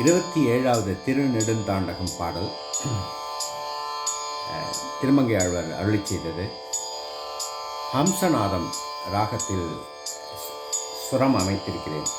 இருபத்தி ஏழாவது திருநெடுந்தாண்டகம் பாடல். திருமங்கை ஆழ்வார் அருளி செய்தது. ஹம்சநாதம் ராகத்தில் சுரம் அமைத்திருக்கிறேன்.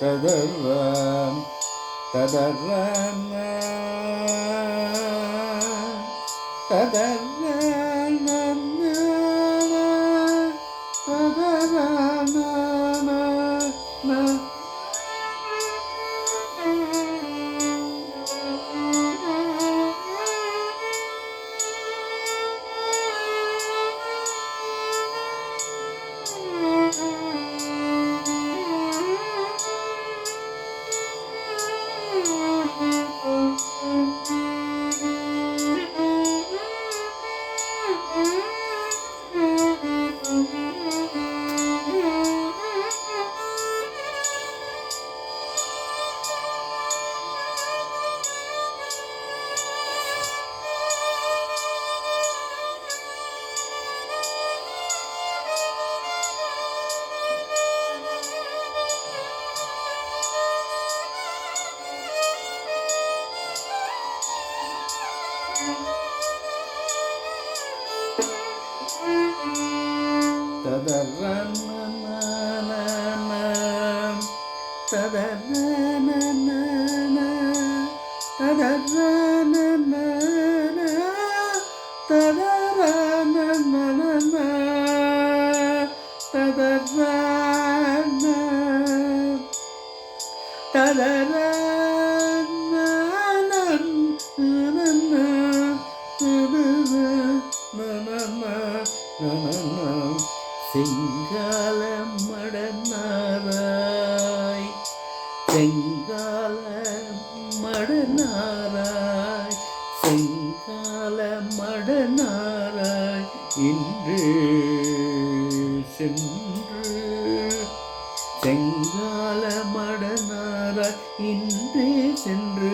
തദർവാം തദർവാം തദർ செங்கால மடனாராய் செங்கால மடனாராய் இன்று சென்று. செங்கால மடனாராய் இன்றே சென்று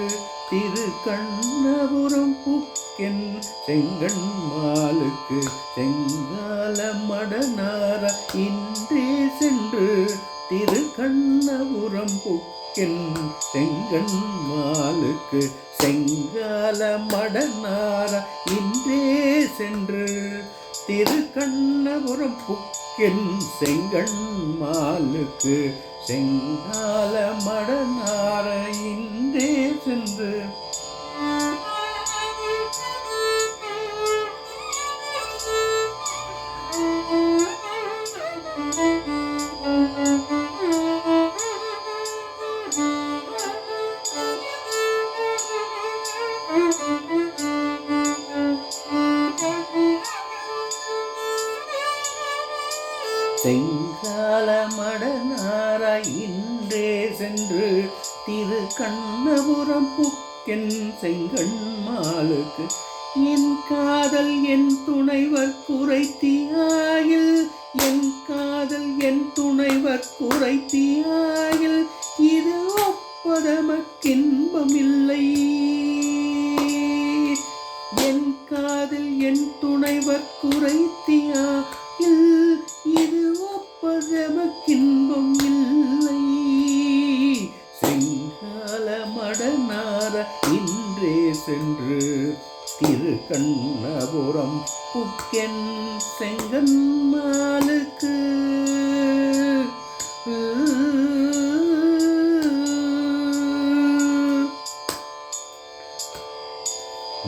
திரு கண்ணபுரம் புக்கென் செங்கண் மாலுக்கு செங்கால மடனார இன்றே சென்று திரு கண்ணபுரம் புக்கு புக்கென் செங்கண் மாலுக்கு செங்கால மடனார இன்றே சென்று திருக்கண்ணபுரம் புக்கின் புக்கென் செங்கண் மாலுக்கு செங்கால மடனார இன்றே சென்று செங்கால மடனாராய் இன்றே சென்று திரு கண்ணபுரம் புக்கென் செங்கண் மாலுக்கு என் காதல் என் துணைவர் குறைத்தியாயில் என் காதல் என் துணைவர் குறைத்தியாயில் இது ஒப்பதமக்கின்பம் இல்லை என் காதல் என் துணைவர் குறைத்தி செங்கன்மாலுக்கு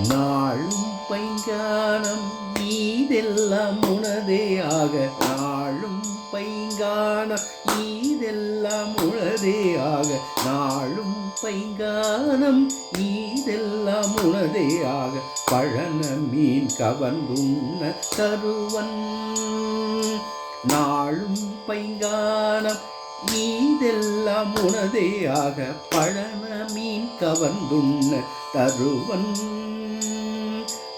நாளும் பைங்கானம் நீத ஈதெல்லாம் உனதே ஆக. நாளும் பைங்கானம் ஈதெல்லாம் உனதே ஆக. நாளும் பைங்கானம் ஈதெல்லாம் உனதே ஆக பழன மீன் கவர்ந்துண்ண தருவன். நாளும் பைங்கானம் ஈதெல்லாம் உனதே ஆக பழன மீன் கவர்ந்துண்ண தருவன்.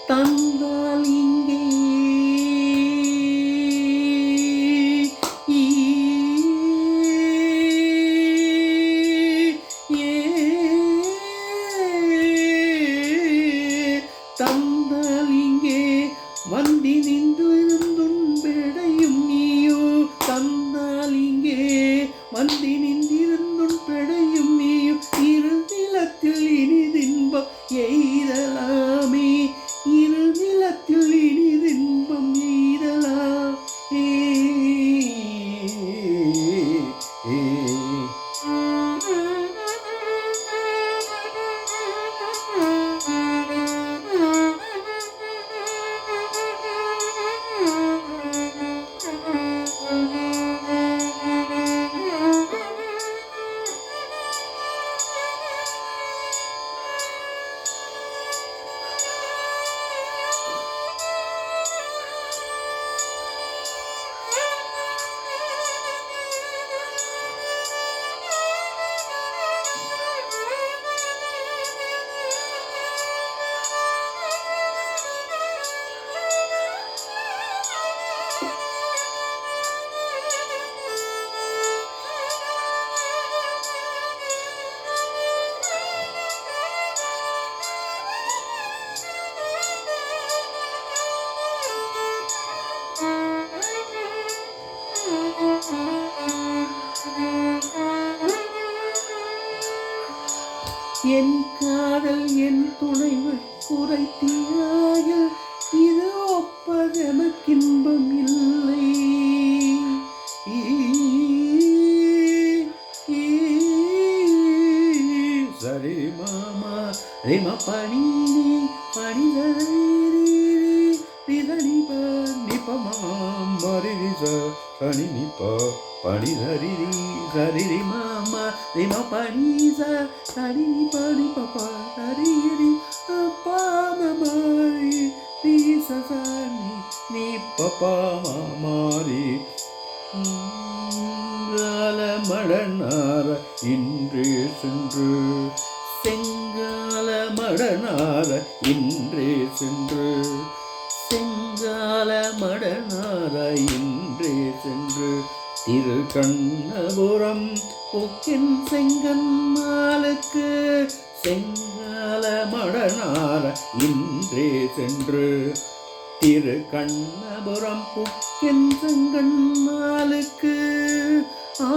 தந்தால் வந்தி நின்றிருந்தும் பெடையும் நீயும் இரு நிலத்தில் இனிதின்பம் எய்தலாமே. இரு நிலத்தில் இனிதின்பம் எய்தலாமே. ஏ என் காதல் என் துணைவர் குறைத்தீராய இது ஒப்பதமக்கின்பம் இல்லை சரி மாமா ரிம பணி பணி நிதனி நிப மரி சனி நிப பணிதரி சரி சரி மாமா ரிம பணி சரி பணி பப்பா சரி அப்பா மமாரி ரி சசனி நீ பப்பா மாமாரி செங்கால மடனார இன்றே சென்று செங்கால மடனார இன்றே சென்று செங்கால மடனார இன்றே சென்று திருக்கண்ணபுரம் கொக்கின் செங்கன் மாலுக்கு செங்கால மடனார இன்றே சென்று. திரு கண்ணபுரம் புக்கின் செங்கன் மாலுக்கு ஆ